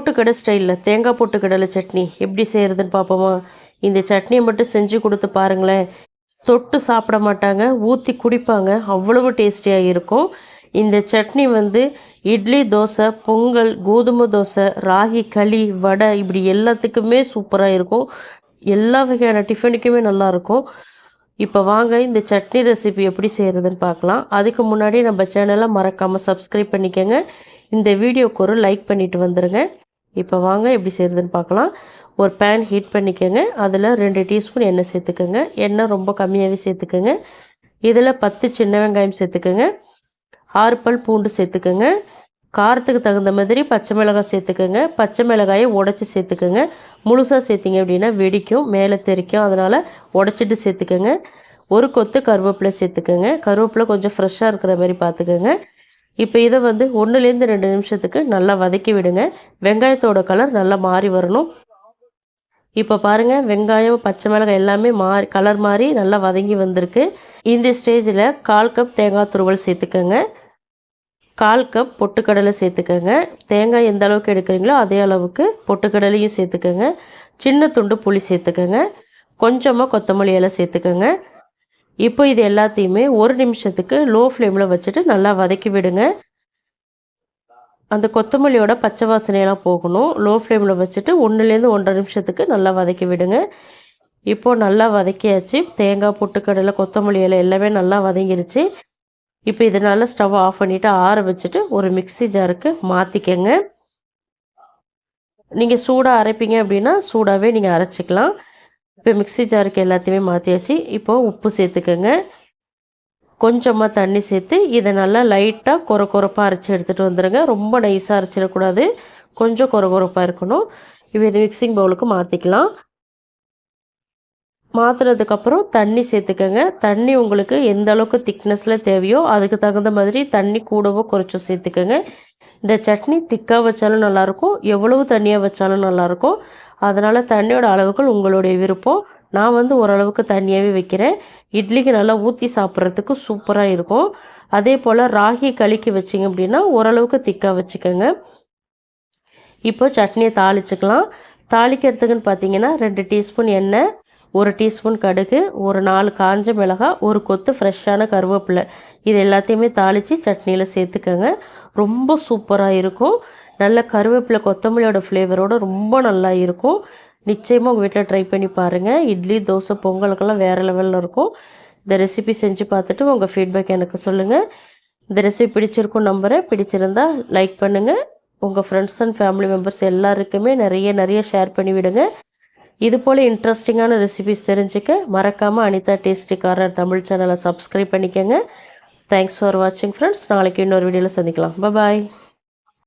போட்டுக்கடை ஸ்டைலில் தேங்காய் பொட்டுக்கடலை சட்னி. எப்படி செய்கிறதுன்னு பார்ப்போமா இந்த சட்னியை மட்டும் செஞ்சு கொடுத்து பாருங்களேன். தொட்டு சாப்பிட மாட்டாங்க ஊற்றி குடிப்பாங்க. அவ்வளவு டேஸ்டியாக இருக்கும். இந்த சட்னி வந்து இட்லி தோசை பொங்கல் கோதுமை தோசை ராகி களி வடை இப்படி எல்லாத்துக்குமே சூப்பராக இருக்கும். எல்லா வகையான டிஃபனுக்குமே நல்லாயிருக்கும் இப்போ வாங்க இந்த சட்னி ரெசிபி எப்படி செய்கிறதுன்னு பார்க்கலாம் அதுக்கு முன்னாடி நம்ம சேனலை மறக்காமல் சப்ஸ்கிரைப் பண்ணிக்கோங்க. இந்த வீடியோக்கு ஒரு லைக் பண்ணிவிட்டு வந்துடுங்க இப்போ வாங்க எப்படி செய்கிறதுன்னு பார்க்கலாம். ஒரு பேன் ஹீட் பண்ணிக்கோங்க. அதில் ரெண்டு டீஸ்பூன் எண்ணெய் சேர்த்துக்கோங்க. எண்ணெய் ரொம்ப கம்மியாகவே சேர்த்துக்கோங்க. இதில் பத்து சின்ன வெங்காயம் சேர்த்துக்கோங்க. ஆறு பல் பூண்டு சேர்த்துக்கோங்க. காரத்துக்கு தகுந்த மாதிரி பச்சை மிளகாய் சேர்த்துக்கோங்க. பச்சை மிளகாயை உடச்சி சேர்த்துக்கோங்க. முழுசாக சேர்த்திங்க அப்படின்னா வெடிக்கும் மேலே தெரிக்கும். அதனால் உடச்சிட்டு சேர்த்துக்கோங்க. ஒரு கொத்து கருவேப்பிலை சேர்த்துக்கோங்க. கருவேப்பிலை கொஞ்சம் ஃப்ரெஷ்ஷாக இருக்கிற மாதிரி பார்த்துக்கோங்க. இப்போ இதை வந்து ஒன்றுலேருந்து ரெண்டு நிமிஷத்துக்கு நல்லா வதக்கி விடுங்க. வெங்காயத்தோட கலர் நல்லா மாறி வரணும். இப்போ பாருங்கள் வெங்காயம் பச்சை மிளகாய் எல்லாமே மாறி கலர் மாறி நல்லா வதங்கி வந்திருக்கு. இந்த ஸ்டேஜில் கால் கப் தேங்காய் துருவல் சேர்த்துக்கோங்க. கால் கப் பொட்டுக்கடலை சேர்த்துக்கோங்க. தேங்காய் எந்த அளவுக்கு எடுக்கிறீங்களோ அதே அளவுக்கு பொட்டுக்கடலையும் சேர்த்துக்கோங்க. சின்ன துண்டு புளி சேர்த்துக்கோங்க. கொஞ்சமாக கொத்தமல்லி இலை சேர்த்துக்கோங்க. இப்போ இது எல்லாத்தையுமே ஒரு நிமிஷத்துக்கு லோ ஃப்ளேமில் வச்சுட்டு நல்லா வதக்கி விடுங்க. அந்த கொத்தமல்லியோட பச்சை வாசனையெல்லாம் போகணும். லோ ஃப்ளேமில் வச்சுட்டு ஒன்றுலேருந்து ஒன்றரை நிமிஷத்துக்கு நல்லா வதக்கி விடுங்க. இப்போது நல்லா வதக்கியாச்சு. தேங்காய் பொட்டுக்கடலை கொத்தமல்லி இலை எல்லாமே நல்லா வதங்கிருச்சு. இப்போ இதனால் ஸ்டவ் ஆஃப் பண்ணிவிட்டு ஆற வச்சுட்டு ஒரு மிக்சி ஜாருக்கு மாற்றிக்கங்க நீங்கள் சூடாக அரைப்பீங்க அப்படின்னா சூடாகவே நீங்கள் அரைச்சிக்கலாம். இப்போ மிக்சி ஜாருக்கு எல்லாத்தையுமே மாற்றியாச்சு இப்போது உப்பு சேர்த்துக்கோங்க. கொஞ்சமாக தண்ணி சேர்த்து இதை நல்லா லைட்டாக குறை குறைப்பாக அரைச்சி எடுத்துகிட்டு வந்துடுங்க ரொம்ப நைஸாக அரைச்சிடக்கூடாது. கொஞ்சம் குறை குறைப்பாக இருக்கணும். இப்போ இது மிக்சிங் பவுலுக்கு மாற்றிக்கலாம் மாற்றினதுக்கப்புறம் தண்ணி சேர்த்துக்கோங்க. தண்ணி உங்களுக்கு எந்த அளவுக்கு திக்னஸில் தேவையோ அதுக்கு தகுந்த மாதிரி தண்ணி கூடவோ குறைச்சோ சேர்த்துக்கோங்க. இந்த சட்னி திக்காக வச்சாலும் நல்லாயிருக்கும் எவ்வளவு தண்ணியாக வச்சாலும் நல்லாயிருக்கும். அதனால் தண்ணியோட அளவுகள் உங்களுடைய விருப்பம். நான் வந்து ஓரளவுக்கு தண்ணியாகவே வைக்கிறேன். இட்லிக்கு நல்லா ஊற்றி சாப்பிட்றதுக்கு சூப்பராக இருக்கும். அதே போல் ராகி களிக்கு வச்சிங்க அப்படின்னா ஓரளவுக்கு திக்காக வச்சுக்கோங்க. இப்போ சட்னியை தாளிச்சுக்கலாம். தாளிக்கிறதுக்குன்னு பார்த்தீங்கன்னா ரெண்டு டீஸ்பூன் எண்ணெய் ஒரு டீஸ்பூன் கடுகு ஒரு நாலு காஞ்ச மிளகாய் ஒரு கொத்து ஃப்ரெஷ்ஷான கருவேப்பிலை. இது எல்லாத்தையுமே தாளித்து சட்னியில் சேர்த்துக்கோங்க. ரொம்ப சூப்பராக இருக்கும். நல்ல கருவேப்பிலை கொத்தமல்லியோட ஃப்ளேவரோடு ரொம்ப நல்லா இருக்கும். நிச்சயமாக உங்கள் வீட்டில் ட்ரை பண்ணி பாருங்கள் இட்லி தோசை பொங்கலுக்கெல்லாம் வேறு லெவலில் இருக்கும். இந்த ரெசிபி செஞ்சு பார்த்துட்டு உங்கள் ஃபீட்பேக் எனக்கு சொல்லுங்கள் இந்த ரெசிபி பிடிச்சிருக்கும் நம்புகிறேன் பிடிச்சிருந்தா லைக் பண்ணுங்கள் உங்கள் ஃப்ரெண்ட்ஸ் அண்ட் ஃபேமிலி மெம்பர்ஸ் எல்லாருக்குமே நிறைய நிறைய ஷேர் பண்ணி விடுங்க. இது போல் இன்ட்ரெஸ்டிங்கான ரெசிபிஸ் தெரிஞ்சுக்க மறக்காமல் அனிதா டேஸ்டி கார்னர் தமிழ் சேனலை சப்ஸ்கிரைப் பண்ணிக்கோங்க. தேங்க்ஸ் ஃபார் வாட்சிங் ஃப்ரெண்ட்ஸ் நாளைக்கு இன்னொரு வீடியோவில் சந்திக்கலாம். பாய்